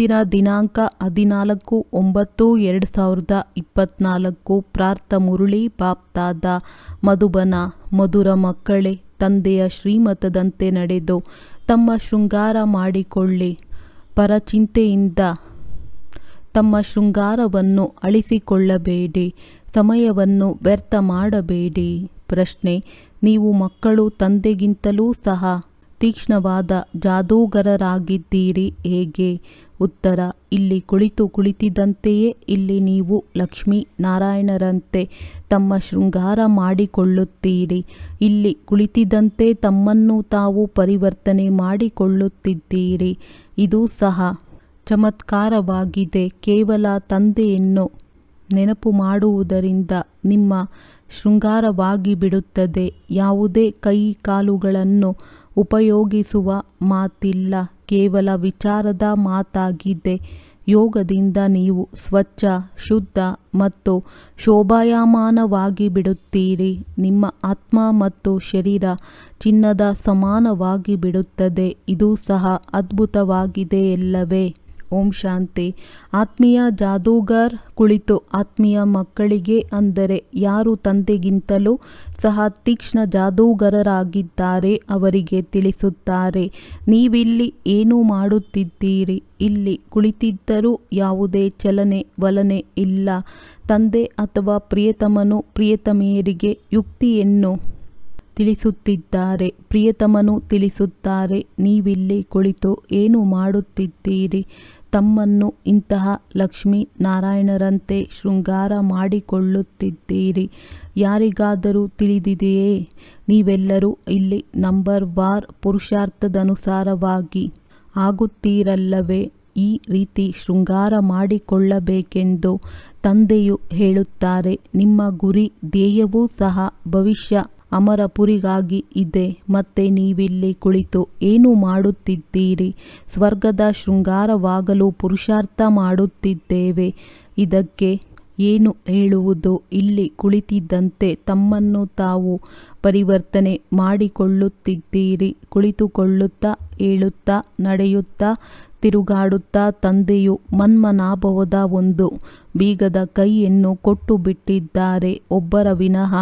ಇಂದಿನ ದಿನಾಂಕ ಹದಿನಾಲ್ಕು ಒಂಬತ್ತು ಎರಡು ಸಾವಿರದ ಇಪ್ಪತ್ನಾಲ್ಕು. ಪ್ರಾರ್ಥ ಮುರುಳಿ ಬಾಪ್ತಾದ ಮಧುಬನ, ಮಧುರ ಮಕ್ಕಳೇ, ತಂದೆಯ ಶ್ರೀಮತದಂತೆ ನಡೆದು ತಮ್ಮ ಶೃಂಗಾರ ಮಾಡಿಕೊಳ್ಳಿ. ಪರಚಿಂತೆಯಿಂದ ತಮ್ಮ ಶೃಂಗಾರವನ್ನು ಅಳಿಸಿಕೊಳ್ಳಬೇಡಿ, ಸಮಯವನ್ನು ವ್ಯರ್ಥ ಮಾಡಬೇಡಿ. ಪ್ರಶ್ನೆ, ನೀವು ಮಕ್ಕಳು ತಂದೆಗಿಂತಲೂ ಸಹ ತೀಕ್ಷ್ಣವಾದ ಜಾದೂಗರರಾಗಿದ್ದೀರಿ, ಹೇಗೆ? ಉತ್ತರ, ಇಲ್ಲಿ ಕುಳಿತು ಕುಳಿತಿದ್ದಂತೆಯೇ ಇಲ್ಲಿ ನೀವು ಲಕ್ಷ್ಮೀ ನಾರಾಯಣರಂತೆ ತಮ್ಮ ಶೃಂಗಾರ ಮಾಡಿಕೊಳ್ಳುತ್ತೀರಿ. ಇಲ್ಲಿ ಕುಳಿತಿದ್ದಂತೆ ತಮ್ಮನ್ನು ತಾವು ಪರಿವರ್ತನೆ ಮಾಡಿಕೊಳ್ಳುತ್ತಿದ್ದೀರಿ. ಇದು ಸಹ ಚಮತ್ಕಾರವಾಗಿದೆ. ಕೇವಲ ತಂದೆಯನ್ನು ನೆನಪು ಮಾಡುವುದರಿಂದ ನಿಮ್ಮ ಶೃಂಗಾರವಾಗಿ ಬಿಡುತ್ತದೆ ಯಾವುದೇ ಕೈ ಕಾಲುಗಳನ್ನು ಉಪಯೋಗಿಸುವ ಮಾತಿಲ್ಲ. ಕೇವಲ ವಿಚಾರದ ಮಾತಾಗಿದೆ. ಯೋಗದಿಂದ ನೀವು ಸ್ವಚ್ಛ, ಶುದ್ಧ ಮತ್ತು ಶೋಭಾಯಮಾನವಾಗಿ ಬಿಡುತ್ತೀರಿ. ನಿಮ್ಮ ಆತ್ಮ ಮತ್ತು ಶರೀರ ಚಿನ್ನದ ಸಮಾನವಾಗಿ ಬಿಡುತ್ತದೆ. ಇದು ಸಹ ಅದ್ಭುತವಾಗಿದೆ ಎಲ್ಲವೇ ಓಂ ಶಾಂತಿ. ಆತ್ಮೀಯ ಜಾದೂಗಾರ್ ಕುಳಿತು ಆತ್ಮೀಯ ಮಕ್ಕಳಿಗೆ ಅಂದರೆ ಯಾರು ತಂದೆಗಿಂತಲೂ ಸಹ ತೀಕ್ಷ್ಣ ಜಾದೂಗರರಾಗಿದ್ದಾರೆ ಅವರಿಗೆ ತಿಳಿಸುತ್ತಾರೆ. ನೀವಿಲ್ಲಿ ಏನು ಮಾಡುತ್ತಿದ್ದೀರಿ? ಇಲ್ಲಿ ಕುಳಿತಿದ್ದರೂ ಯಾವುದೇ ಚಲನೆ ವಲನೆ ಇಲ್ಲ. ತಂದೆ ಅಥವಾ ಪ್ರಿಯತಮನು ಪ್ರಿಯತಮೆಯರಿಗೆ ಯುಕ್ತಿಯನ್ನು ತಿಳಿಸುತ್ತಿದ್ದಾರೆ. ಪ್ರಿಯತಮನು ತಿಳಿಸುತ್ತಾರೆ, ನೀವಿಲ್ಲಿ ಕುಳಿತು ಏನು ಮಾಡುತ್ತಿದ್ದೀರಿ? ತಮ್ಮನ್ನು ಇಂತಹ ಲಕ್ಷ್ಮೀ ನಾರಾಯಣರಂತೆ ಶೃಂಗಾರ ಮಾಡಿಕೊಳ್ಳುತ್ತಿದ್ದೀರಿ. ಯಾರಿಗಾದರೂ ತಿಳಿದಿದೆಯೇ? ನೀವೆಲ್ಲರೂ ಇಲ್ಲಿ ನಂಬರ್ ವಾರ್ ಪುರುಷಾರ್ಥದನುಸಾರವಾಗಿ ಆಗುತ್ತೀರಲ್ಲವೇ? ಈ ರೀತಿ ಶೃಂಗಾರ ಮಾಡಿಕೊಳ್ಳಬೇಕೆಂದು ತಂದೆಯು ಹೇಳುತ್ತಾರೆ. ನಿಮ್ಮ ಗುರಿ, ಧ್ಯೇಯವೂ ಸಹ ಭವಿಷ್ಯ ಅಮರಪುರಿಗಾಗಿ ಇದೆ, ಮತ್ತೆ ನೀವಿಲ್ಲಿ ಕುಳಿತು ಏನು ಮಾಡುತ್ತಿದ್ದೀರಿ? ಸ್ವರ್ಗದ ಶೃಂಗಾರವಾಗಲು ಪುರುಷಾರ್ಥ ಮಾಡುತ್ತಿದ್ದೇವೆ. ಇದಕ್ಕೆ ಏನು ಹೇಳುವುದು? ಇಲ್ಲಿ ಕುಳಿತಿದ್ದಂತೆ ತಮ್ಮನ್ನು ತಾವು ಪರಿವರ್ತನೆ ಮಾಡಿಕೊಳ್ಳುತ್ತಿದ್ದೀರಿ, ಕುಳಿತುಕೊಳ್ಳುತ್ತಾ, ಹೇಳುತ್ತಾ, ನಡೆಯುತ್ತಾ ತಿರುಗಾಡುತ್ತಾ ತಂದೆಯು ಮನ್ಮನಾಭವದ ಒಂದು ಬೀಗದ ಕೈಯನ್ನು ಕೊಟ್ಟು ಬಿಟ್ಟಿದ್ದಾರೆ ಒಬ್ಬರ ವಿನಃ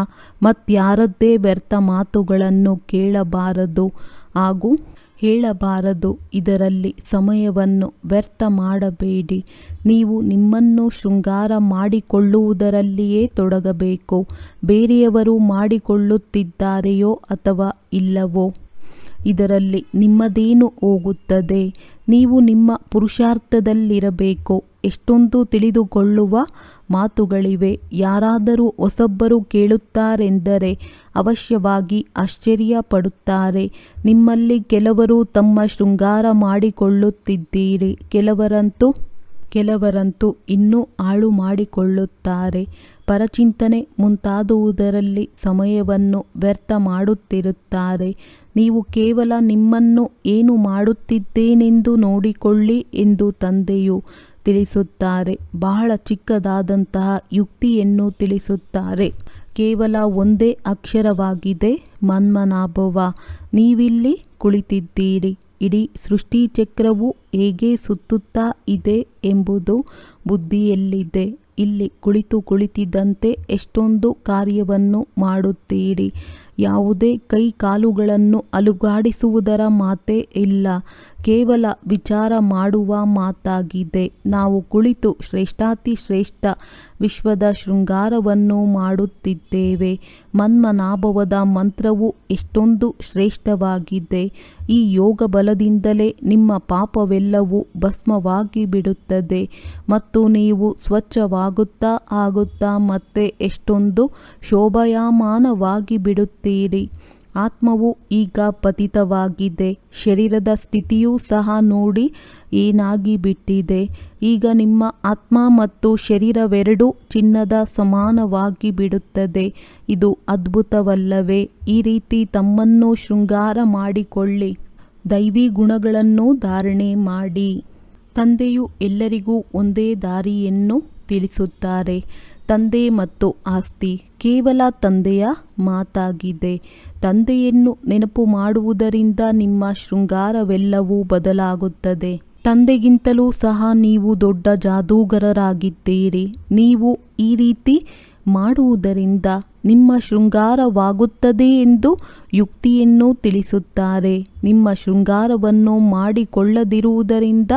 ಮತ್ಯಾರದ್ದೇ ವ್ಯರ್ಥ ಮಾತುಗಳನ್ನು ಕೇಳಬಾರದು ಹಾಗೂ ಹೇಳಬಾರದು. ಇದರಲ್ಲಿ ಸಮಯವನ್ನು ವ್ಯರ್ಥ ಮಾಡಬೇಡಿ. ನೀವು ನಿಮ್ಮನ್ನು ಶೃಂಗಾರ ಮಾಡಿಕೊಳ್ಳುವುದರಲ್ಲಿಯೇ ತೊಡಗಬೇಕು. ಬೇರೆಯವರು ಮಾಡಿಕೊಳ್ಳುತ್ತಿದ್ದಾರೆಯೋ ಅಥವಾ ಇಲ್ಲವೋ? ಇದರಲ್ಲಿ ನಿಮ್ಮದೇನು ಹೋಗುತ್ತದೆ? ನೀವು ನಿಮ್ಮ ಪುರುಷಾರ್ಥದಲ್ಲಿರಬೇಕು. ಎಷ್ಟೊಂದು ತಿಳಿದುಕೊಳ್ಳುವ ಮಾತುಗಳಿವೆ. ಯಾರಾದರೂ ಹೊಸಬ್ಬರು ಕೇಳುತ್ತಾರೆಂದರೆ ಅವಶ್ಯವಾಗಿ ಆಶ್ಚರ್ಯ ಪಡುತ್ತಾರೆ ನಿಮ್ಮಲ್ಲಿ ಕೆಲವರು ತಮ್ಮ ಶೃಂಗಾರ ಮಾಡಿಕೊಳ್ಳುತ್ತಿದ್ದೀರಿ. ಕೆಲವರಂತೂ ಕೆಲವರಂತೂ ಇನ್ನೂ ಹಾಳು ಮಾಡಿಕೊಳ್ಳುತ್ತಾರೆ. ಪರಚಿಂತನೆ ಮುಂತಾದುವುದರಲ್ಲಿ ಸಮಯವನ್ನು ವ್ಯರ್ಥ ಮಾಡುತ್ತಿರುತ್ತಾರೆ. ನೀವು ಕೇವಲ ನಿಮ್ಮನ್ನು ಏನು ಮಾಡುತ್ತಿದ್ದೇನೆಂದು ನೋಡಿಕೊಳ್ಳಿ ಎಂದು ತಂದೆಯು ತಿಳಿಸುತ್ತಾರೆ. ಬಹಳ ಚಿಕ್ಕದಾದಂತಹ ಯುಕ್ತಿಯನ್ನು ತಿಳಿಸುತ್ತಾರೆ. ಕೇವಲ ಒಂದೇ ಅಕ್ಷರವಾಗಿದೆ, ಮನ್ಮನಾಭವ. ನೀವಿಲ್ಲಿ ಕುಳಿತಿದ್ದೀರಿ. ಇಡೀ ಸೃಷ್ಟಿ ಚಕ್ರವು ಹೇಗೆ ಸುತ್ತುತ್ತಾ ಇದೆ ಎಂಬುದು ಬುದ್ಧಿಯಲ್ಲಿದೆ. ಇಲ್ಲಿ ಕುಳಿತು ಕುಳಿತಿದ್ದಂತೆ ಎಷ್ಟೊಂದು ಕಾರ್ಯವನ್ನು ಮಾಡುತ್ತೀರಿ. ಯಾವುದೇ ಕೈ ಕಾಲುಗಳನ್ನು ಅಲುಗಾಡಿಸುವುದರ ಮಾತೇ ಇಲ್ಲ. ಕೇವಲ ವಿಚಾರ ಮಾಡುವ ಮಾತಾಗಿದೆ. ನಾವು ಕುಳಿತು ಶ್ರೇಷ್ಠಾತಿ ಶ್ರೇಷ್ಠ ವಿಶ್ವದ ಶೃಂಗಾರವನ್ನು ಮಾಡುತ್ತಿದ್ದೇವೆ. ಮನ್ಮನಾಭವದ ಮಂತ್ರವು ಎಷ್ಟೊಂದು ಶ್ರೇಷ್ಠವಾಗಿದೆ. ಈ ಯೋಗ ಬಲದಿಂದಲೇ ನಿಮ್ಮ ಪಾಪವೆಲ್ಲವೂ ಭಸ್ಮವಾಗಿ ಬಿಡುತ್ತದೆ ಮತ್ತು ನೀವು ಸ್ವಚ್ಛವಾಗುತ್ತಾ ಆಗುತ್ತಾ ಮತ್ತೆ ಎಷ್ಟೊಂದು ಶೋಭಾಯಮಾನವಾಗಿ ಬಿಡುತ್ತೀರಿ. ಆತ್ಮವು ಈಗ ಪತಿತವಾಗಿದೆ. ಶರೀರದ ಸ್ಥಿತಿಯೂ ಸಹ ನೋಡಿ ಏನಾಗಿ ಬಿಟ್ಟಿದೆ ಈಗ ನಿಮ್ಮ ಆತ್ಮ ಮತ್ತು ಶರೀರವೆರಡೂ ಚಿನ್ನದ ಸಮಾನವಾಗಿ ಬಿಡುತ್ತದೆ ಇದು ಅದ್ಭುತವಲ್ಲವೇ. ಈ ರೀತಿ ತಮ್ಮನ್ನು ಶೃಂಗಾರ ಮಾಡಿಕೊಳ್ಳಿ. ದೈವಿ ಗುಣಗಳನ್ನು ಧಾರಣೆ ಮಾಡಿ. ತಂದೆಯು ಎಲ್ಲರಿಗೂ ಒಂದೇ ದಾರಿಯನ್ನು ತಿಳಿಸುತ್ತಾರೆ. ತಂದೆ ಮತ್ತು ಆಸ್ತಿ ಕೇವಲ ತಂದೆಯ ಮಾತಾಗಿದೆ. ತಂದೆಯನ್ನು ನೆನಪು ಮಾಡುವುದರಿಂದ ನಿಮ್ಮ ಶೃಂಗಾರವೆಲ್ಲವೂ ಬದಲಾಗುತ್ತದೆ. ತಂದೆಗಿಂತಲೂ ಸಹ ನೀವು ದೊಡ್ಡ ಜಾದೂಗರರಾಗಿದ್ದೀರಿ. ನೀವು ಈ ರೀತಿ ಮಾಡುವುದರಿಂದ ನಿಮ್ಮ ಶೃಂಗಾರವಾಗುತ್ತದೆ ಎಂದು ಯುಕ್ತಿಯನ್ನು ತಿಳಿಸುತ್ತಾರೆ. ನಿಮ್ಮ ಶೃಂಗಾರವನ್ನು ಮಾಡಿಕೊಳ್ಳದಿರುವುದರಿಂದ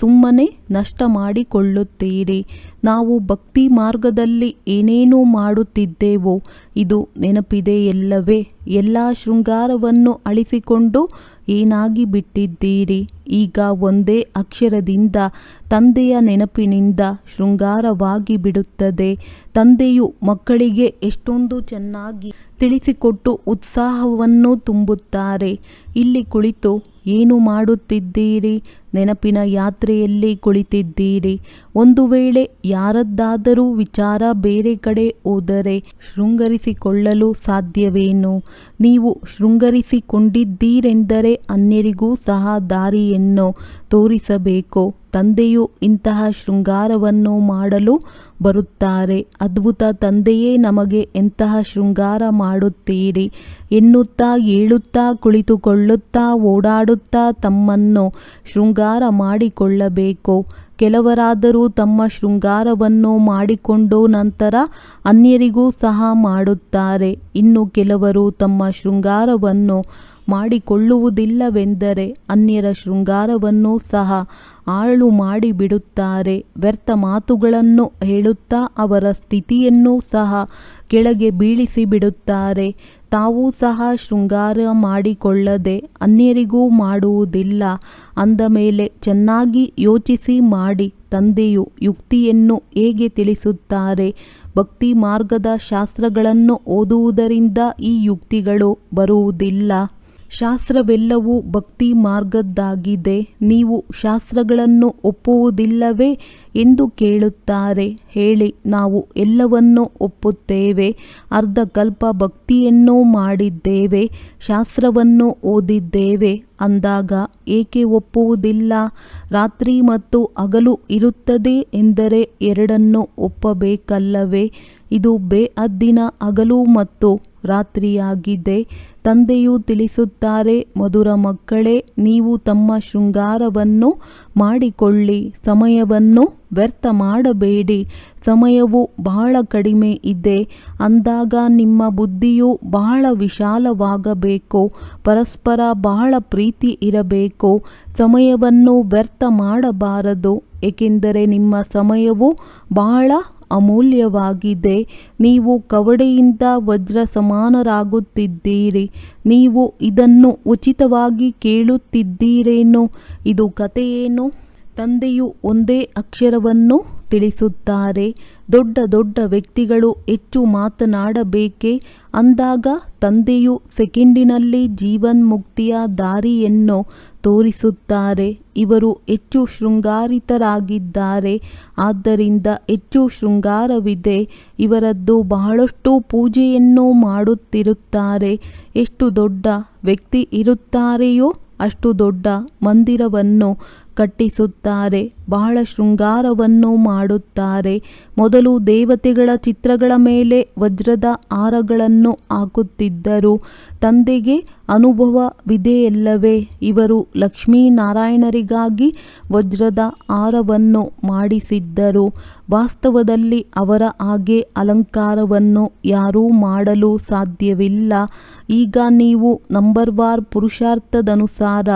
ಸುಮ್ಮನೆ ನಷ್ಟ ಮಾಡಿಕೊಳ್ಳುತ್ತೀರಿ ನಾವು ಭಕ್ತಿ ಮಾರ್ಗದಲ್ಲಿ ಏನೇನು ಮಾಡುತ್ತಿದ್ದೇವೋ, ಇದು ನೆನಪಿದೆಯಲ್ಲವೇ? ಎಲ್ಲ ಶೃಂಗಾರವನ್ನು ಅಳಿಸಿಕೊಂಡು ಏನಾಗಿ ಬಿಟ್ಟಿದ್ದೀರಿ? ಈಗ ಒಂದೇ ಅಕ್ಷರದಿಂದ, ತಂದೆಯ ನೆನಪಿನಿಂದ ಶೃಂಗಾರವಾಗಿ ಬಿಡುತ್ತದೆ. ತಂದೆಯು ಮಕ್ಕಳಿಗೆ ಎಷ್ಟೊಂದು ಚೆನ್ನಾಗಿ ತಿಳಿಸಿಕೊಟ್ಟು ಉತ್ಸಾಹವನ್ನು ತುಂಬುತ್ತಾರೆ. ಇಲ್ಲಿ ಕುಳಿತು, ಏನು ಮಾಡುತ್ತಿದ್ದೀರಿ? ನೆನಪಿನ ಯಾತ್ರೆಯಲ್ಲಿ ಕುಳಿತಿದ್ದೀರಿ. ಒಂದು ವೇಳೆ ಯಾರದ್ದಾದರೂ ವಿಚಾರ ಬೇರೆ ಕಡೆ ಹೋದರೆ ಶೃಂಗರಿಸಿಕೊಳ್ಳಲು ಸಾಧ್ಯವೇನು? ನೀವು ಶೃಂಗರಿಸಿಕೊಂಡಿದ್ದೀರೆಂದರೆ ಅನ್ಯರಿಗೂ ಸಹ ದಾರಿಯನ್ನು ತೋರಿಸಬೇಕು. ತಂದೆಯು ಇಂತಹ ಶೃಂಗಾರವನ್ನು ಮಾಡಲು ಬರುತ್ತಾರೆ. ಅದ್ಭುತ ತಂದೆಯೇ ನಮಗೆ ಎಂತಹ ಶೃಂಗಾರ ಮಾಡುತ್ತೀರಿ? ಎನ್ನುತ್ತಾ, ಏಳುತ್ತಾ, ಕುಳಿತುಕೊಳ್ಳುತ್ತಾ, ಓಡಾಡುತ್ತಾ ತಮ್ಮನ್ನು ಶೃಂಗಾರ ಮಾಡಿಕೊಳ್ಳಬೇಕು? ಕೆಲವರಾದರೂ ತಮ್ಮ ಶೃಂಗಾರವನ್ನು ಮಾಡಿಕೊಂಡು ನಂತರ ಅನ್ಯರಿಗೂ ಸಹ ಮಾಡುತ್ತಾರೆ. ಇನ್ನು ಕೆಲವರು ತಮ್ಮ ಶೃಂಗಾರವನ್ನು ಮಾಡಿಕೊಳ್ಳುವುದಿಲ್ಲವೆಂದರೆ ಅನ್ಯರ ಶೃಂಗಾರವನ್ನು ಸಹ ಆಳು ಮಾಡಿಬಿಡುತ್ತಾರೆ. ವ್ಯರ್ಥ ಮಾತುಗಳನ್ನು ಹೇಳುತ್ತಾ ಅವರ ಸ್ಥಿತಿಯನ್ನು ಸಹ ಕೆಳಗೆ ಬೀಳಿಸಿ ಬಿಡುತ್ತಾರೆ ತಾವು ಸಹ ಶೃಂಗಾರ ಮಾಡಿಕೊಳ್ಳದೆ ಅನ್ಯರಿಗೂ ಮಾಡುವುದಿಲ್ಲ. ಅಂದ ಮೇಲೆ ಚೆನ್ನಾಗಿ ಯೋಚಿಸಿ ಮಾಡಿ ತಂದೆಯು ಯುಕ್ತಿಯನ್ನು ಹೇಗೆ ತಿಳಿಸುತ್ತಾರೆ? ಭಕ್ತಿ ಮಾರ್ಗದ ಶಾಸ್ತ್ರಗಳನ್ನು ಓದುವುದರಿಂದ ಈ ಯುಕ್ತಿಗಳು ಬರುವುದಿಲ್ಲ. ಶಾಸ್ತ್ರವೆಲ್ಲವೂ ಭಕ್ತಿ ಮಾರ್ಗದ್ದಾಗಿದೆ. ನೀವು ಶಾಸ್ತ್ರಗಳನ್ನು ಒಪ್ಪುವುದಿಲ್ಲವೇ ಎಂದು ಕೇಳುತ್ತಾರೆ. ಹೇಳಿ, ನಾವು ಎಲ್ಲವನ್ನೂ ಒಪ್ಪುತ್ತೇವೆ. ಅರ್ಧ ಕಲ್ಪ ಭಕ್ತಿಯನ್ನೂ ಮಾಡಿದ್ದೇವೆ. ಶಾಸ್ತ್ರವನ್ನು ಓದಿದ್ದೇವೆ. ಅಂದಾಗ ಏಕೆ ಒಪ್ಪುವುದಿಲ್ಲ? ರಾತ್ರಿ ಮತ್ತು ಹಗಲು ಇರುತ್ತದೆ ಎಂದರೆ ಎರಡನ್ನು ಒಪ್ಪಬೇಕಲ್ಲವೇ? ಇದು ಬೇಅದ್ದಿನ ಹಗಲು ಮತ್ತು ರಾತ್ರಿಯಾಗಿದೆ. ತಂದೆಯು ತಿಳಿಸುತ್ತಾರೆ, ಮಧುರ ಮಕ್ಕಳೇ, ನೀವು ತಮ್ಮ ಶೃಂಗಾರವನ್ನು ಮಾಡಿಕೊಳ್ಳಿ, ಸಮಯವನ್ನು ವ್ಯರ್ಥ ಮಾಡಬೇಡಿ, ಸಮಯವು ಬಹಳ ಕಡಿಮೆ ಇದೆ, ಅಂದಾಗ ನಿಮ್ಮ ಬುದ್ಧಿಯು ಬಹಳ ವಿಶಾಲವಾಗಬೇಕು, ಪರಸ್ಪರ ಬಹಳ ಪ್ರೀತಿ ಇರಬೇಕು, ಸಮಯವನ್ನು ವ್ಯರ್ಥ ಮಾಡಬಾರದು, ಏಕೆಂದರೆ ನಿಮ್ಮ ಸಮಯವು ಬಹಳ ಅಮೂಲ್ಯವಾಗಿದೆ. ನೀವು ಕವಡೆಯಿಂದ ವಜ್ರ ಸಮಾನರಾಗುತ್ತಿದ್ದೀರಿ ನೀವು ಇದನ್ನು ಉಚಿತವಾಗಿ ಕೇಳುತ್ತಿದ್ದೀರೇನು? ಇದು ಕಥೆಯೇನು? ತಂದೆಯು ಒಂದೇ ಅಕ್ಷರವನ್ನು ತಿಳಿಸುತ್ತಾರೆ. ದೊಡ್ಡ ದೊಡ್ಡ ವ್ಯಕ್ತಿಗಳು ಹೆಚ್ಚು ಮಾತನಾಡಬೇಕೆ? ಅಂದಾಗ ತಂದೆಯು ಸೆಕೆಂಡಿನಲ್ಲಿ ಜೀವನ್ಮುಕ್ತಿಯ ದಾರಿಯನ್ನು ತೋರಿಸುತ್ತಾರೆ. ಇವರು ಹೆಚ್ಚು ಶೃಂಗಾರಿತರಾಗಿದ್ದಾರೆ. ಆದ್ದರಿಂದ ಹೆಚ್ಚು ಶೃಂಗಾರವಿದೆ. ಇವರದ್ದು ಬಹಳಷ್ಟು ಪೂಜೆಯನ್ನು ಮಾಡುತ್ತಿರುತ್ತಾರೆ. ಎಷ್ಟು ದೊಡ್ಡ ವ್ಯಕ್ತಿ ಇರುತ್ತಾರೆಯೋ ಅಷ್ಟು ದೊಡ್ಡ ಮಂದಿರವನ್ನು ಕಟ್ಟಿಸುತ್ತಾರೆ. ಬಹಳ ಶೃಂಗಾರವನ್ನು ಮಾಡುತ್ತಾರೆ. ಮೊದಲು ದೇವತೆಗಳ ಚಿತ್ರಗಳ ಮೇಲೆ ವಜ್ರದ ಆರಗಳನ್ನು ಹಾಕುತ್ತಿದ್ದರು. ತಂದೆಗೆ ಅನುಭವವಿದೆಯಲ್ಲವೇ ಇವರು ಲಕ್ಷ್ಮೀನಾರಾಯಣರಿಗಾಗಿ ವಜ್ರದ ಆರವನ್ನು ಮಾಡಿಸಿದ್ದರು. ವಾಸ್ತವದಲ್ಲಿ ಅವರ ಹಾಗೆ ಅಲಂಕಾರವನ್ನು ಯಾರೂ ಮಾಡಲು ಸಾಧ್ಯವಿಲ್ಲ. ಈಗ ನೀವು ನಂಬರ್ ವಾರ್ ಪುರುಷಾರ್ಥದನುಸಾರ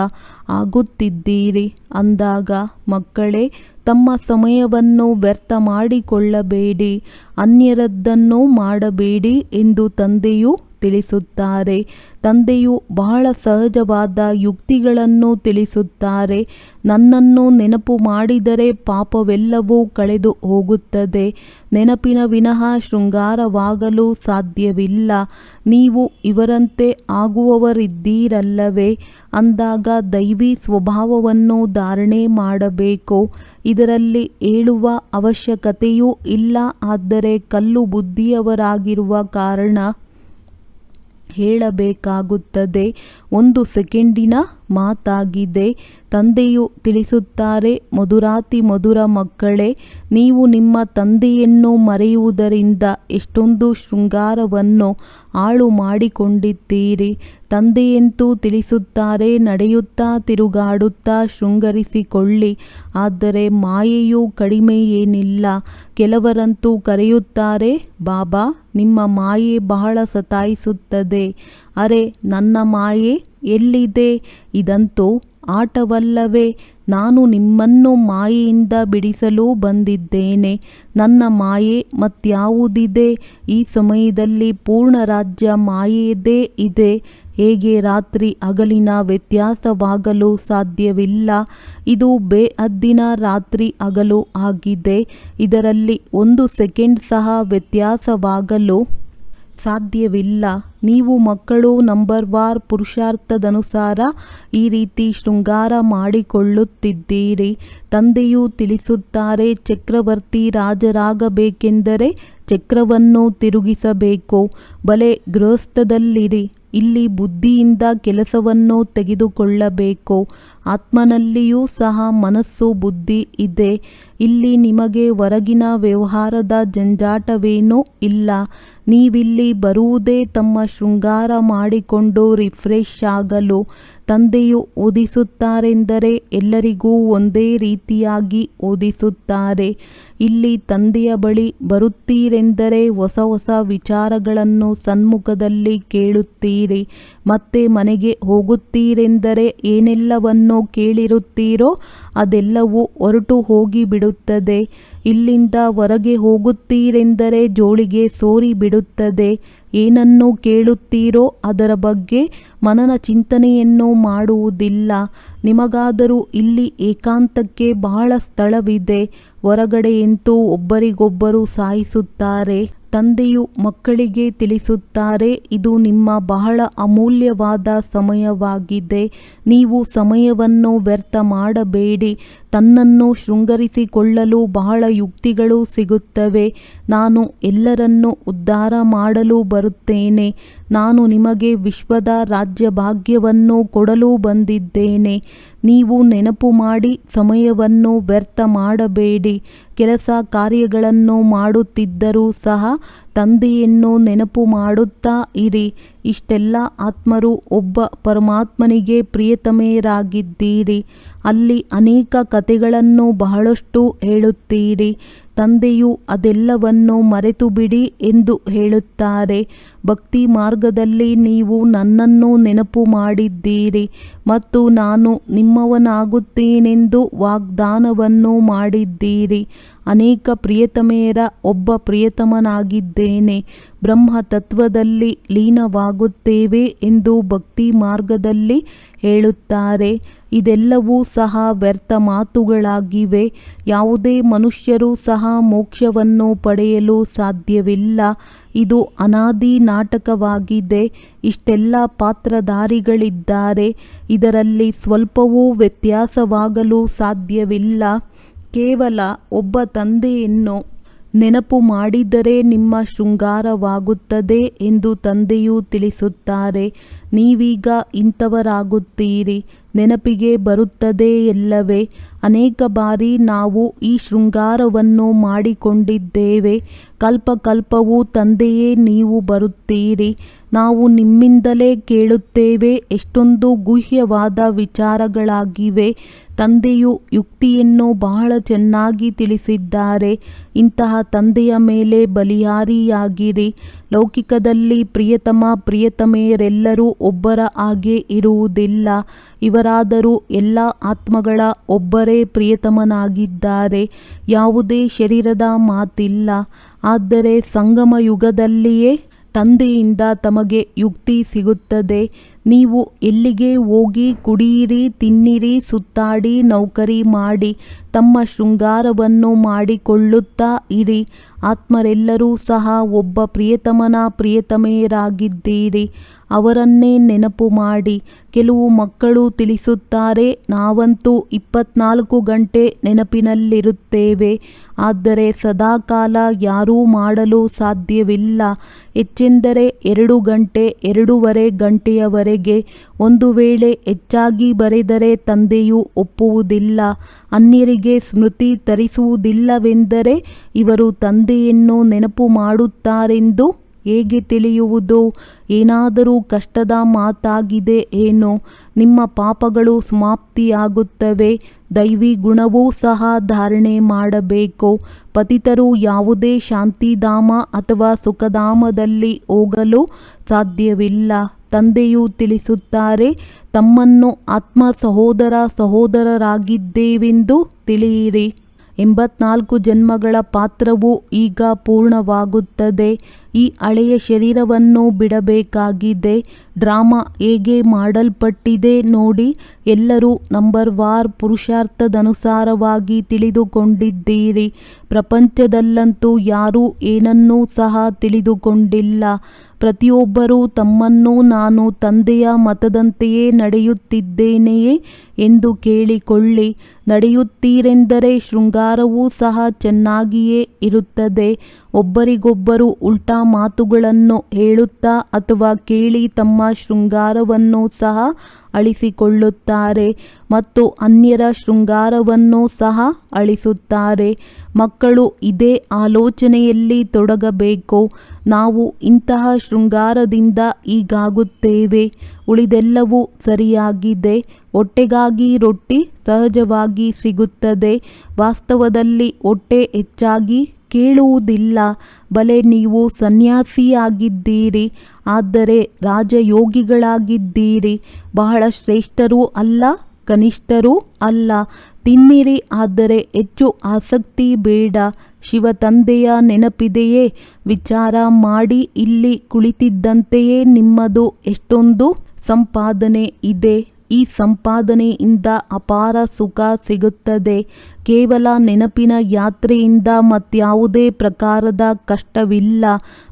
ಆಗುತ್ತಿದ್ದೀರಿ. ಅಂದಾಗ ಮಕ್ಕಳೇ ತಮ್ಮ ಸಮಯವನ್ನು ವ್ಯರ್ಥ ಮಾಡಿಕೊಳ್ಳಬೇಡಿ ಅನ್ಯರದ್ದನ್ನು ಮಾಡಬೇಡಿ ಎಂದು ತಂದೆಯು ತಿಳಿಸುತ್ತಾರೆ. ತಂದೆಯು ಬಹಳ ಸಹಜವಾದ ಯುಕ್ತಿಗಳನ್ನು ತಿಳಿಸುತ್ತಾರೆ. ನನ್ನನ್ನು ನೆನಪು ಮಾಡಿದರೆ ಪಾಪವೆಲ್ಲವೂ ಕಳೆದು ಹೋಗುತ್ತದೆ. ನೆನಪಿನ ವಿನಃ ಶೃಂಗಾರವಾಗಲು ಸಾಧ್ಯವಿಲ್ಲ. ನೀವು ಇವರಂತೆ ಆಗುವವರಿದ್ದೀರಲ್ಲವೇ? ಅಂದಾಗ ದೈವಿ ಸ್ವಭಾವವನ್ನು ಧಾರಣೆ ಮಾಡಬೇಕು. ಇದರಲ್ಲಿ ಹೇಳುವ ಅವಶ್ಯಕತೆಯೂ ಇಲ್ಲ. ಆದರೆ ಕಲ್ಲು ಬುದ್ಧಿಯವರಾಗಿರುವ ಕಾರಣ ಹೇಳಬೇಕಾಗುತ್ತದೆ. ಒಂದು ಸೆಕೆಂಡಿನ ಮಾತಾಗಿದೆ. ತಂದೆಯು ತಿಳಿಸುತ್ತಾರೆ, ಮಧುರಾತಿ ಮಧುರ ಮಕ್ಕಳೇ, ನೀವು ನಿಮ್ಮ ತಂದೆಯನ್ನು ಮರೆಯುವುದರಿಂದ ಎಷ್ಟೊಂದು ಶೃಂಗಾರವನ್ನು ಹಾಳು ಮಾಡಿಕೊಂಡಿದ್ದೀರಿ. ತಂದೆಯಂತೂ ತಿಳಿಸುತ್ತಾರೆ, ನಡೆಯುತ್ತಾ ತಿರುಗಾಡುತ್ತಾ ಶೃಂಗರಿಸಿಕೊಳ್ಳಿ. ಆದರೆ ಮಾಯೆಯು ಕಡಿಮೆ ಏನಿಲ್ಲ ಕೆಲವರಂತೂ ಕರೆಯುತ್ತಾರೆ, ಬಾಬಾ, ನಿಮ್ಮ ಮಾಯೆ ಬಹಳ ಸತಾಯಿಸುತ್ತದೆ. ಅರೆ, ನನ್ನ ಮಾಯೆ ಎಲ್ಲಿದೆ? ಇದಂತೂ ಆಟವಲ್ಲವೇ. ನಾನು ನಿಮ್ಮನ್ನು ಮಾಯೆಯಿಂದ ಬಿಡಿಸಲು ಬಂದಿದ್ದೇನೆ. ನನ್ನ ಮಾಯೆ ಮತ್ಯಾವುದಿದೆ? ಈ ಸಮಯದಲ್ಲಿ ಪೂರ್ಣ ರಾಜ್ಯ ಮಾಯೆಯದೇ ಇದೆ. ಹೇಗೆ ರಾತ್ರಿ ಹಗಲಿನ ವ್ಯತ್ಯಾಸವಾಗಲು ಸಾಧ್ಯವಿಲ್ಲ. ಇದು ಬೇಹದ್ದಿನ ರಾತ್ರಿ ಹಗಲು ಆಗಿದೆ. ಇದರಲ್ಲಿ ಒಂದು ಸೆಕೆಂಡ್ ಸಹ ವ್ಯತ್ಯಾಸವಾಗಲು ಸಾಧ್ಯವಿಲ್ಲ. ನೀವು ಮಕ್ಕಳು ನಂಬರ್ ವಾರ್ ಪುರುಷಾರ್ಥದನುಸಾರ ಈ ರೀತಿ ಶೃಂಗಾರ ಮಾಡಿಕೊಳ್ಳುತ್ತಿದ್ದೀರಿ. ತಂದೆಯು ತಿಳಿಸುತ್ತಾರೆ, ಚಕ್ರವರ್ತಿ ರಾಜರಾಗಬೇಕೆಂದರೆ ಚಕ್ರವನ್ನು ತಿರುಗಿಸಬೇಕು. ಬಲೆ ಗೃಹಸ್ಥದಲ್ಲಿರಿ. ಇಲ್ಲಿ ಬುದ್ಧಿಯಿಂದ ಕೆಲಸವನ್ನು ತೆಗೆದುಕೊಳ್ಳಬೇಕು. ಆತ್ಮನಲ್ಲಿಯೂ ಸಹ ಮನಸ್ಸು ಬುದ್ಧಿ ಇದೆ. ಇಲ್ಲಿ ನಿಮಗೆ ಹೊರಗಿನ ವ್ಯವಹಾರದ ಜಂಜಾಟವೇನೂ ಇಲ್ಲ. ನೀವಿಲ್ಲಿ ಬರುವುದೇ ತಮ್ಮ ಶೃಂಗಾರ ಮಾಡಿಕೊಂಡು ರಿಫ್ರೆಶ್ ಆಗಲು. ತಂದೆಯು ಓದಿಸುತ್ತಾರೆಂದರೆ ಎಲ್ಲರಿಗೂ ಒಂದೇ ರೀತಿಯಾಗಿ ಓದಿಸುತ್ತಾರೆ. ಇಲ್ಲಿ ತಂದೆಯ ಬಳಿ ಬರುತ್ತೀರೆಂದರೆ ಹೊಸ ಹೊಸ ವಿಚಾರಗಳನ್ನು ಸನ್ಮುಖದಲ್ಲಿ ಕೇಳುತ್ತೀರಿ. ಮತ್ತೆ ಮನೆಗೆ ಹೋಗುತ್ತೀರೆಂದರೆ ಏನೆಲ್ಲವನ್ನು ಕೇಳಿರುತ್ತೀರೋ ಅದೆಲ್ಲವೂ ಹೊರಟು ಹೋಗಿ ಬಿಡುತ್ತದೆ ಇಲ್ಲಿಂದ ಹೊರಗೆ ಹೋಗುತ್ತೀರೆಂದರೆ ಜೋಳಿಗೆ ಸೋರಿ ಬಿಡುತ್ತದೆ ಏನನ್ನು ಕೇಳುತ್ತೀರೋ ಅದರ ಬಗ್ಗೆ ಮನನ ಚಿಂತನೆಯನ್ನು ಮಾಡುವುದಿಲ್ಲ. ನಿಮಗಾದರೂ ಇಲ್ಲಿ ಏಕಾಂತಕ್ಕೆ ಬಹಳ ಸ್ಥಳವಿದೆ. ಹೊರಗಡೆಯಂತೂ ಒಬ್ಬರಿಗೊಬ್ಬರು ಸಾಯಿಸುತ್ತಾರೆ. ತಂದೆಯು ಮಕ್ಕಳಿಗೆ ತಿಳಿಸುತ್ತಾರೆ ಇದು ನಿಮ್ಮ ಬಹಳ ಅಮೂಲ್ಯವಾದ ಸಮಯವಾಗಿದೆ. ನೀವು ಸಮಯವನ್ನು ವ್ಯರ್ಥ ಮಾಡಬೇಡಿ. ತನ್ನನ್ನು ಶೃಂಗರಿಸಿಕೊಳ್ಳಲು ಬಹಳ ಯುಕ್ತಿಗಳು ಸಿಗುತ್ತವೆ. ನಾನು ಎಲ್ಲರನ್ನೂ ಉದ್ಧಾರ ಮಾಡಲು ಬರುತ್ತೇನೆ. ನಾನು ನಿಮಗೆ ವಿಶ್ವದ ರಾಜ್ಯ ಭಾಗ್ಯವನ್ನು ಕೊಡಲು ಬಂದಿದ್ದೇನೆ. ನೀವು ನೆನಪು ಮಾಡಿ, ಸಮಯವನ್ನು ವ್ಯರ್ಥ ಮಾಡಬೇಡಿ. ಕೆಲಸ ಕಾರ್ಯಗಳನ್ನು ಮಾಡುತ್ತಿದ್ದರೂ ಸಹ ತಂದೆಯನ್ನು ನೆನಪು ಮಾಡುತ್ತಾ ಇರಿ. ಇಷ್ಟೆಲ್ಲ ಆತ್ಮರು ಒಬ್ಬ ಪರಮಾತ್ಮನಿಗೆ ಪ್ರಿಯತಮೆಯರಾಗಿದ್ದೀರಿ. ಅಲ್ಲಿ ಅನೇಕ ಕಥೆಗಳನ್ನು ಬಹಳಷ್ಟು ಹೇಳುತ್ತೀರಿ. ತಂದೆಯು ಅದೆಲ್ಲವನ್ನು ಮರೆತು ಬಿಡಿ ಎಂದು ಹೇಳುತ್ತಾರೆ. ಭಕ್ತಿ ಮಾರ್ಗದಲ್ಲಿ ನೀವು ನನ್ನನ್ನು ನೆನಪು ಮಾಡಿದ್ದೀರಿ ಮತ್ತು ನಾನು ನಿಮ್ಮವನಾಗುತ್ತೇನೆಂದು ವಾಗ್ದಾನವನ್ನು ಮಾಡಿದ್ದೀರಿ. ಅನೇಕ ಪ್ರಿಯತಮೆಯರ ಒಬ್ಬ ಪ್ರಿಯತಮನಾಗಿದ್ದೇನೆ. ಬ್ರಹ್ಮ ತತ್ವದಲ್ಲಿ ಲೀನವಾಗುತ್ತೇವೆ ಎಂದು ಭಕ್ತಿ ಮಾರ್ಗದಲ್ಲಿ ಹೇಳುತ್ತಾರೆ. ಇದೆಲ್ಲವೂ ಸಹ ವ್ಯರ್ಥ ಮಾತುಗಳಾಗಿವೆ. ಯಾವುದೇ ಮನುಷ್ಯರು ಸಹ ಮೋಕ್ಷವನ್ನು ಪಡೆಯಲು ಸಾಧ್ಯವಿಲ್ಲ. ಇದು ಅನಾದಿ ನಾಟಕವಾಗಿದೆ. ಇಷ್ಟೆಲ್ಲ ಪಾತ್ರಧಾರಿಗಳಿದ್ದಾರೆ. ಇದರಲ್ಲಿ ಸ್ವಲ್ಪವೂ ವ್ಯತ್ಯಾಸವಾಗಲು ಸಾಧ್ಯವಿಲ್ಲ. ಕೇವಲ ಒಬ್ಬ ತಂದೆಯನ್ನು ನೆನಪು ಮಾಡಿದರೆ ನಿಮ್ಮ ಶೃಂಗಾರವಾಗುತ್ತದೆ ಎಂದು ತಂದೆಯು ತಿಳಿಸುತ್ತಾರೆ. ನೀವೀಗ ಇಂಥವರಾಗುತ್ತೀರಿ. ನೆನಪಿಗೆ ಬರುತ್ತದೆ ಎಲ್ಲವೇ. ಅನೇಕ ಬಾರಿ ನಾವು ಈ ಶೃಂಗಾರವನ್ನು ಮಾಡಿಕೊಂಡಿದ್ದೇವೆ. ಕಲ್ಪಕಲ್ಪವೂ ತಂದೆಯೇ ನೀವು ಬರುತ್ತೀರಿ. ನಾವು ನಿಮ್ಮಿಂದಲೇ ಕೇಳುತ್ತೇವೆ. ಎಷ್ಟೊಂದು ಗುಹ್ಯವಾದ ವಿಚಾರಗಳಾಗಿವೆ. ತಂದೆಯು ಯುಕ್ತಿಯನ್ನು ಬಹಳ ಚೆನ್ನಾಗಿ ತಿಳಿಸಿದ್ದಾರೆ. ಇಂತಹ ತಂದೆಯ ಮೇಲೆ ಬಲಿಯಾರಿಯಾಗಿರಿ. ಲೌಕಿಕದಲ್ಲಿ ಪ್ರಿಯತಮ ಪ್ರಿಯತಮೆಯರೆಲ್ಲರೂ ಒಬ್ಬರ ಹಾಗೆ ಇರುವುದಿಲ್ಲ. ಇವರಾದರೂ ಎಲ್ಲ ಆತ್ಮಗಳ ಒಬ್ಬರೇ ಪ್ರಿಯತಮನಾಗಿದ್ದಾರೆ. ಯಾವುದೇ ಶರೀರದ ಮಾತಿಲ್ಲ. ಆದರೆ ಸಂಗಮ ಯುಗದಲ್ಲಿಯೇ ತಂದೆಯಿಂದ ತಮಗೆ ಯುಕ್ತಿ ಸಿಗುತ್ತದೆ. ನೀವು ಎಲ್ಲಿಗೆ ಹೋಗಿ ಕುಡಿಯಿರಿ ತಿನ್ನಿರಿ, ಸುತ್ತಾಡಿ, ನೌಕರಿ ಮಾಡಿ, ತಮ್ಮ ಶೃಂಗಾರವನ್ನು ಮಾಡಿಕೊಳ್ಳುತ್ತಾ ಇರಿ. ಆತ್ಮರೆಲ್ಲರೂ ಸಹ ಒಬ್ಬ ಪ್ರಿಯತಮನ ಪ್ರಿಯತಮೆಯರಾಗಿದ್ದೀರಿ. ಅವರನ್ನೇ ನೆನಪು ಮಾಡಿ. ಕೆಲವು ಮಕ್ಕಳು ತಿಳಿಸುತ್ತಾರೆ, ನಾವಂತೂ ಇಪ್ಪತ್ನಾಲ್ಕು ಗಂಟೆ ನೆನಪಿನಲ್ಲಿರುತ್ತೇವೆ. ಆದರೆ ಸದಾಕಾಲ ಯಾರೂ ಮಾಡಲು ಸಾಧ್ಯವಿಲ್ಲ. ಹೆಚ್ಚೆಂದರೆ ಎರಡು ಗಂಟೆ, ಎರಡೂವರೆ ಗಂಟೆಯವರೆಗೆ ಒಂದು ವೇಳೆ ಹೆಚ್ಚಾಗಿ ಬರೆದರೆ ತಂದೆಯು ಒಪ್ಪುವುದಿಲ್ಲ, ಅನ್ಯರಿಗೆ ಸ್ಮೃತಿ ತರಿಸುವುದಿಲ್ಲವೆಂದರೆ ಇವರು ತಂದೆಯನ್ನು ನೆನಪು ಮಾಡುತ್ತಾರೆಂದು ಹೇಗೆ ತಿಳಿಯುವುದು? ಏನಾದರೂ ಕಷ್ಟದ ಮಾತಾಗಿದೆ ಏನೋ, ನಿಮ್ಮ ಪಾಪಗಳು ಸಮಾಪ್ತಿಯಾಗುತ್ತವೆ, ದೈವಿ ಗುಣವೂ ಸಹ ಧಾರಣೆ ಮಾಡಬೇಕು. ಪತಿತರು ಯಾವುದೇ ಶಾಂತಿಧಾಮ ಅಥವಾ ಸುಖಧಾಮದಲ್ಲಿ ಹೋಗಲು ಸಾಧ್ಯವಿಲ್ಲ. ತಂದೆಯು ತಿಳಿಸುತ್ತಾರೆ, ತಮ್ಮನ್ನು ಆತ್ಮ ಸಹೋದರ ಸಹೋದರರಾಗಿದ್ದೇವೆಂದು ತಿಳಿಯಿರಿ. ಎಂಬತ್ನಾಲ್ಕು ಜನ್ಮಗಳ ಪಾತ್ರವು ಈಗ ಪೂರ್ಣವಾಗುತ್ತದೆ. ಈ ಹಳೆಯ ಶರೀರವನ್ನು ಬಿಡಬೇಕಾಗಿದೆ. ಡ್ರಾಮಾ ಹೇಗೆ ಮಾಡಲ್ಪಟ್ಟಿದೆ ನೋಡಿ ಎಲ್ಲರೂ ನಂಬರ್ ವಾರ್ ಪುರುಷಾರ್ಥದನುಸಾರವಾಗಿ ತಿಳಿದುಕೊಂಡಿದ್ದೀರಿ. ಪ್ರಪಂಚದಲ್ಲಂತೂ ಯಾರೂ ಏನನ್ನೂ ಸಹ ತಿಳಿದುಕೊಂಡಿಲ್ಲ. ಪ್ರತಿಯೊಬ್ಬರೂ ತಮ್ಮನ್ನು ನಾನು ತಂದೆಯ ಮತದಂತೆಯೇ ನಡೆಯುತ್ತಿದ್ದೇನೆಯೇ? ಎಂದು ಕೇಳಿಕೊಳ್ಳಿ. ನಡೆಯುತ್ತೀರೆಂದರೆ ಶೃಂಗಾರವೂ ಸಹ ಚೆನ್ನಾಗಿಯೇ ಇರುತ್ತದೆ. ಒಬ್ಬರಿಗೊಬ್ಬರು ಉಲ್ಟಾ ಮಾತುಗಳನ್ನು ಹೇಳುತ್ತಾ ಅಥವಾ ಕೇಳಿ ತಮ್ಮ ಶೃಂಗಾರವನ್ನು ಸಹ ಅಳಿಸಿಕೊಳ್ಳುತ್ತಾರೆ ಮತ್ತು ಅನ್ಯರ ಶೃಂಗಾರವನ್ನು ಸಹ ಅಳಿಸುತ್ತಾರೆ. ಮಕ್ಕಳು ಇದೇ ಆಲೋಚನೆಯಲ್ಲಿ ತೊಡಗಬೇಕು. ನಾವು ಇಂತಹ ಶೃಂಗಾರದಿಂದ ಈಗಾಗುತ್ತೇವೆ. ಉಳಿದೆಲ್ಲವೂ ಸರಿಯಾಗಿದೆ. ಹೊಟ್ಟೆಗಾಗಿ ರೊಟ್ಟಿ ಸಹಜವಾಗಿ ಸಿಗುತ್ತದೆ. ವಾಸ್ತವದಲ್ಲಿ ಹೊಟ್ಟೆ ಹೆಚ್ಚಾಗಿ ಕೇಳುವುದಿಲ್ಲ. ಬಲೆ ನೀವು ಸನ್ಯಾಸಿಯಾಗಿದ್ದೀರಿ. ಆದರೆ ರಾಜಯೋಗಿಗಳಾಗಿದ್ದೀರಿ. ಬಹಳ ಶ್ರೇಷ್ಠರೂ ಅಲ್ಲ, ಕನಿಷ್ಠರೂ ಅಲ್ಲ. ತಿನ್ನಿರಿ, ಆದರೆ ಹೆಚ್ಚು ಆಸಕ್ತಿ ಬೇಡ. ಶಿವ ತಂದೆಯ ನೆನಪಿದೆಯೇ? ವಿಚಾರ ಮಾಡಿ ಇಲ್ಲಿ ಕುಳಿತಿದ್ದಂತೆಯೇ ನಿಮ್ಮದು ಎಷ್ಟೊಂದು ಸಂಪಾದನೆ ಇದೆ. ಈ ಸಂಪಾದನೆಯಿಂದ ಅಪಾರ ಸುಖ ಸಿಗುತ್ತದೆ. ಕೇವಲ ನೆನಪಿನ ಯಾತ್ರೆಯಿಂದ ಮತ್ಯಾವುದೇ ಪ್ರಕಾರದ ಕಷ್ಟವಿಲ್ಲ.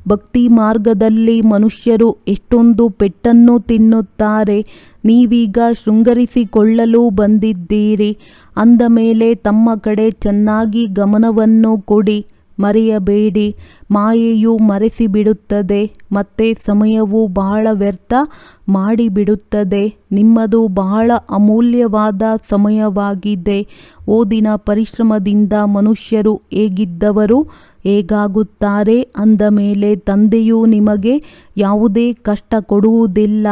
ಭಕ್ತಿ ಮಾರ್ಗದಲ್ಲಿ ಮನುಷ್ಯರು ಎಷ್ಟೊಂದು ಪೆಟ್ಟನ್ನು ತಿನ್ನುತ್ತಾರೆ. ನೀವೀಗ ಶೃಂಗರಿಸಿಕೊಳ್ಳಲು ಬಂದಿದ್ದೀರಿ. ಅಂದ ಮೇಲೆ ತಮ್ಮ ಕಡೆ ಚೆನ್ನಾಗಿ ಗಮನವನ್ನು ಕೊಡಿ. ಮರೆಯಬೇಡಿ. ಮಾಯೆಯು ಮರೆಸಿಬಿಡುತ್ತದೆ, ಮತ್ತೆ ಸಮಯವು ಬಹಳ ವ್ಯರ್ಥ ಮಾಡಿಬಿಡುತ್ತದೆ. ನಿಮ್ಮದು ಬಹಳ ಅಮೂಲ್ಯವಾದ ಸಮಯವಾಗಿದೆ. ಓದಿನ ಪರಿಶ್ರಮದಿಂದ ಮನುಷ್ಯರು ಹೇಗಿದ್ದವರು ಹೇಗಾಗುತ್ತಾರೆ ಅಂದ ಮೇಲೆ ತಂದೆಯು ನಿಮಗೆ ಯಾವುದೇ ಕಷ್ಟ ಕೊಡುವುದಿಲ್ಲ.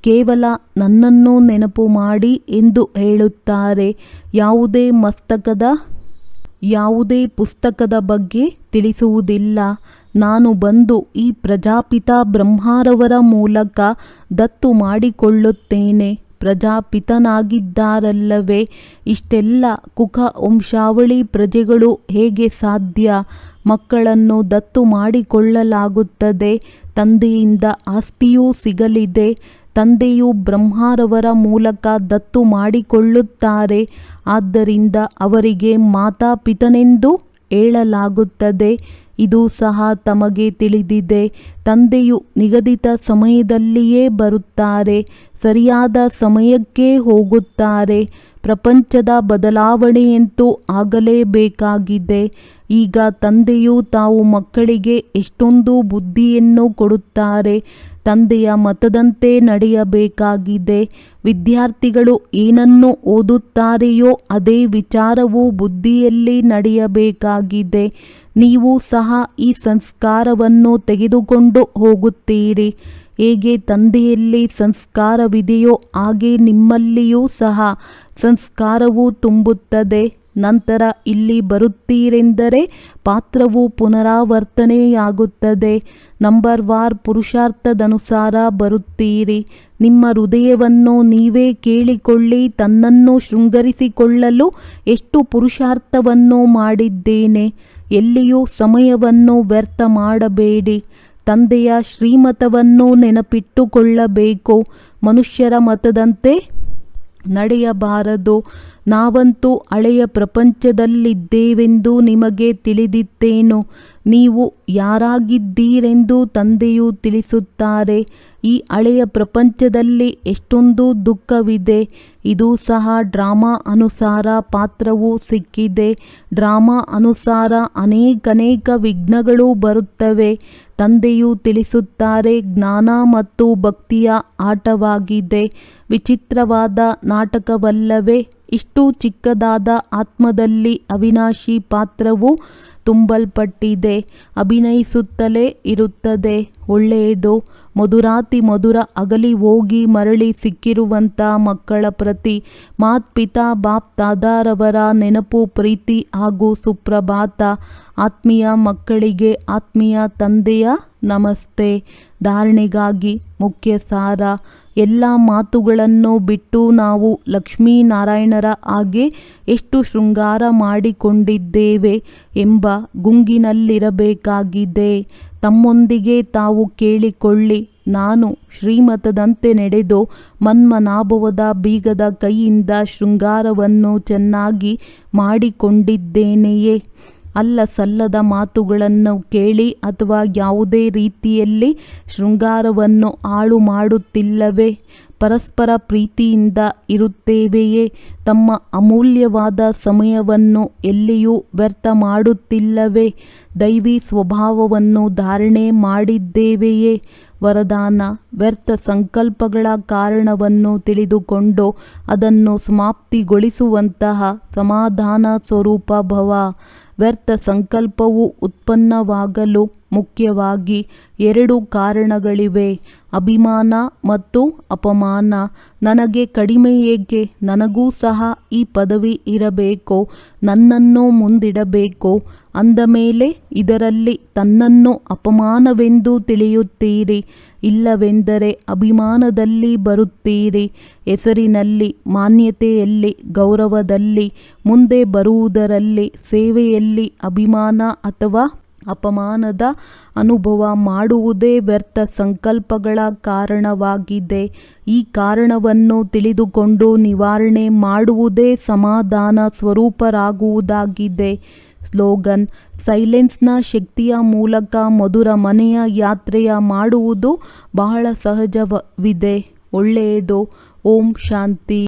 ಕೇವಲ ನನ್ನನ್ನು ನೆನಪು ಮಾಡಿ ಎಂದು ಹೇಳುತ್ತಾರೆ. ಯಾವುದೇ ಮಸ್ತಕದ ಯಾವುದೇ ಪುಸ್ತಕದ ಬಗ್ಗೆ ತಿಳಿಸುವುದಿಲ್ಲ. ನಾನು ಬಂದು ಈ ಪ್ರಜಾಪಿತ ಬ್ರಹ್ಮಾರವರ ಮೂಲಕ ದತ್ತು ಮಾಡಿಕೊಳ್ಳುತ್ತೇನೆ. ಪ್ರಜಾಪಿತನಾಗಿದ್ದಾರಲ್ಲವೇ? ಇಷ್ಟೆಲ್ಲ ಕುಖ ವಂಶಾವಳಿ ಪ್ರಜೆಗಳು ಹೇಗೆ ಸಾಧ್ಯ? ಮಕ್ಕಳನ್ನು ದತ್ತು ಮಾಡಿಕೊಳ್ಳಲಾಗುತ್ತದೆ. ತಂದೆಯಿಂದ ಆಸ್ತಿಯೂ ಸಿಗಲಿದೆ. ತಂದೆಯು ಬ್ರಹ್ಮಾರವರ ಮೂಲಕ ದತ್ತು ಮಾಡಿಕೊಳ್ಳುತ್ತಾರೆ. ಆದ್ದರಿಂದ ಅವರಿಗೆ ಮಾತಾಪಿತನೆಂದು ಹೇಳಲಾಗುತ್ತದೆ. ಇದು ಸಹ ತಮಗೆ ತಿಳಿದಿದೆ. ತಂದೆಯು ನಿಗದಿತ ಸಮಯದಲ್ಲಿಯೇ ಬರುತ್ತಾರೆ. ಸರಿಯಾದ ಸಮಯಕ್ಕೆ ಹೋಗುತ್ತಾರೆ. ಪ್ರಪಂಚದ ಬದಲಾವಣೆಯಂತೂ ಆಗಲೇಬೇಕಾಗಿದೆ. ಈಗ ತಂದೆಯು ತಾವು ಮಕ್ಕಳಿಗೆ ಎಷ್ಟೊಂದು ಬುದ್ಧಿಯನ್ನು ಕೊಡುತ್ತಾರೆ. ತಂದೆಯ ಮತದಂತೆ ನಡೆಯಬೇಕಾಗಿದೆ. ವಿದ್ಯಾರ್ಥಿಗಳು ಏನನ್ನು ಓದುತ್ತಾರೆಯೋ ಅದೇ ವಿಚಾರವು ಬುದ್ಧಿಯಲ್ಲಿ ನಡೆಯಬೇಕಾಗಿದೆ. ನೀವು ಸಹ ಈ ಸಂಸ್ಕಾರವನ್ನು ತೆಗೆದುಕೊಂಡು ಹೋಗುತ್ತೀರಿ. ಹೇಗೆ ತಂದೆಯಲ್ಲಿ ಸಂಸ್ಕಾರವಿದೆಯೋ ಹಾಗೆ ನಿಮ್ಮಲ್ಲಿಯೂ ಸಹ ಸಂಸ್ಕಾರವು ತುಂಬುತ್ತದೆ. ನಂತರ ಇಲ್ಲಿ ಬರುತ್ತೀರೆಂದರೆ ಪಾತ್ರವು ಪುನರಾವರ್ತನೆಯಾಗುತ್ತದೆ. ನಂಬರ್ ವಾರ್ ಪುರುಷಾರ್ಥದನುಸಾರ ಬರುತ್ತೀರಿ. ನಿಮ್ಮ ಹೃದಯವನ್ನು ನೀವೇ ಕೇಳಿಕೊಳ್ಳಿ, ತನ್ನನ್ನು ಶೃಂಗರಿಸಿಕೊಳ್ಳಲು ಎಷ್ಟು ಪುರುಷಾರ್ಥವನ್ನು ಮಾಡಿದ್ದೇನೆ. ಎಲ್ಲಿಯೂ ಸಮಯವನ್ನು ವ್ಯರ್ಥ ಮಾಡಬೇಡಿ. ತಂದೆಯ ಶ್ರೀಮತವನ್ನು ನೆನಪಿಟ್ಟುಕೊಳ್ಳಬೇಕು. ಮನುಷ್ಯರ ಮತದಂತೆ ನಡೆಯಬಾರದು. ನಾವಂತೂ ಹಳೆಯ ಪ್ರಪಂಚದಲ್ಲಿದ್ದೇವೆಂದು ನಿಮಗೆ ತಿಳಿದಿತ್ತೇನು ನೀವು ಯಾರಾಗಿದ್ದೀರೆಂದು ತಂದೆಯು ತಿಳಿಸುತ್ತಾರೆ. ಈ ಹಳೆಯ ಪ್ರಪಂಚದಲ್ಲಿ ಎಷ್ಟೊಂದು ದುಃಖವಿದೆ. ಇದು ಸಹ ಡ್ರಾಮಾ ಅನುಸಾರ ಪಾತ್ರವು ಸಿಕ್ಕಿದೆ. ಡ್ರಾಮಾ ಅನುಸಾರ ಅನೇಕನೇಕ ವಿಘ್ನಗಳು ಬರುತ್ತವೆ. ತಂದೆಯು ತಿಳಿಸುತ್ತಾರೆ, ಜ್ಞಾನ ಮತ್ತು ಭಕ್ತಿಯ ಆಟವಾಗಿದೆ. ವಿಚಿತ್ರವಾದ ನಾಟಕವಲ್ಲವೇ, ಇಷ್ಟು ಚಿಕ್ಕದಾದ ಆತ್ಮದಲ್ಲಿ ಅವಿನಾಶಿ ಪಾತ್ರವು ತುಂಬಲ್ಪಟ್ಟಿದೆ. ಅಭಿನಯಿಸುತ್ತಲೇ ಇರುತ್ತದೆ. ಒಳ್ಳೆಯದು? ಮಧುರಾತಿ ಮಧುರ ಅಗಲಿ ಹೋಗಿ ಮರಳಿ ಸಿಕ್ಕಿರುವಂಥ ಮಕ್ಕಳ ಪ್ರತಿ ಮಾತ್ಪಿತಾ ಬಾಪ್ ತಾದಾರವರ ನೆನಪು, ಪ್ರೀತಿ ಹಾಗೂ ಸುಪ್ರಭಾತ. ಆತ್ಮೀಯ ಮಕ್ಕಳಿಗೆ ಆತ್ಮೀಯ ತಂದೆಯ ನಮಸ್ತೆ. ಧಾರಣೆಗಾಗಿ ಮುಖ್ಯ ಸಾರ. ಎಲ್ಲ ಮಾತುಗಳನ್ನು ಬಿಟ್ಟು ನಾವು ಲಕ್ಷ್ಮೀನಾರಾಯಣರ ಹಾಗೆ ಎಷ್ಟು ಶೃಂಗಾರ ಮಾಡಿಕೊಂಡಿದ್ದೇವೆ ಎಂಬ ಗುಂಗಿನಲ್ಲಿರಬೇಕಾಗಿದೆ. ತಮ್ಮೊಂದಿಗೆ ತಾವು ಕೇಳಿಕೊಳ್ಳಿ. ನಾನು ಶ್ರೀಮತದಂತೆ ನಡೆದು ಮನ್ಮನಾಭವದ ಬೀಗದ ಕೈಯಿಂದ ಶೃಂಗಾರವನ್ನು ಚೆನ್ನಾಗಿ ಮಾಡಿಕೊಂಡಿದ್ದೇನೆಯೇ? ಅಲ್ಲ ಸಲ್ಲದ ಮಾತುಗಳನ್ನು ಕೇಳಿ ಅಥವಾ ಯಾವುದೇ ರೀತಿಯಲ್ಲಿ ಶೃಂಗಾರವನ್ನು ಹಾಳು ಮಾಡುತ್ತಿಲ್ಲವೇ? ಪರಸ್ಪರ ಪ್ರೀತಿಯಿಂದ ಇರುತ್ತೇವೆಯೇ? ತಮ್ಮ ಅಮೂಲ್ಯವಾದ ಸಮಯವನ್ನು ಎಲ್ಲಿಯೂ ವ್ಯರ್ಥ ಮಾಡುತ್ತಿಲ್ಲವೇ? ದೈವಿ ಸ್ವಭಾವವನ್ನು ಧಾರಣೆ ಮಾಡಿದ್ದೇವೆಯೇ? ವರದಾನ, ವ್ಯರ್ಥ ಸಂಕಲ್ಪಗಳ ಕಾರಣವನ್ನು ತಿಳಿದುಕೊಂಡು ಅದನ್ನು ಸಮಾಪ್ತಿಗೊಳಿಸುವಂತಹ ಸಮಾಧಾನ ಸ್ವರೂಪ ಭವ. ವ್ಯರ್ಥ ಸಂಕಲ್ಪವು ಉತ್ಪನ್ನವಾಗಲು ಮುಖ್ಯವಾಗಿ ಎರಡು ಕಾರಣಗಳಿವೆ. ಅಭಿಮಾನ ಮತ್ತು ಅಪಮಾನ. ನನಗೆ ಕಡಿಮೆ ಏಕೆ? ನನಗೂ ಸಹ ಈ ಪದವಿ ಇರಬೇಕು. ನನ್ನನ್ನು ಮುಂದಿಡಬೇಕು. ಅಂದ ಮೇಲೆ ಇದರಲ್ಲಿ ತನ್ನನ್ನು ಅಪಮಾನವೆಂದು ತಿಳಿಯುತ್ತೀರಿ. ಇಲ್ಲವೆಂದರೆ ಅಭಿಮಾನದಲ್ಲಿ ಬರುತ್ತೀರಿ. ಹೆಸರಿನಲ್ಲಿ, ಮಾನ್ಯತೆಯಲ್ಲಿ, ಗೌರವದಲ್ಲಿ, ಮುಂದೆ ಬರುವುದರಲ್ಲಿ, ಸೇವೆಯಲ್ಲಿ ಅಭಿಮಾನ ಅಥವಾ ಅಪಮಾನದ ಅನುಭವ ಮಾಡುವುದೇ ವ್ಯರ್ಥ ಸಂಕಲ್ಪಗಳ ಕಾರಣವಾಗಿದೆ. ಈ ಕಾರಣವನ್ನು ತಿಳಿದುಕೊಂಡು ನಿವಾರಣೆ ಮಾಡುವುದೇ ಸಮಾಧಾನ ಸ್ವರೂಪರಾಗುವುದಾಗಿದೆ. ಸ್ಲೋಗನ್, ಸೈಲೆನ್ಸ್ನ ಶಕ್ತಿಯ ಮೂಲಕ ಮಧುರ ಮನೆಯ ಯಾತ್ರೆಯ ಮಾಡುವುದು ಬಹಳ ಸಹಜವಿದೆ ಒಳ್ಳೆಯದು. ಓಂ ಶಾಂತಿ.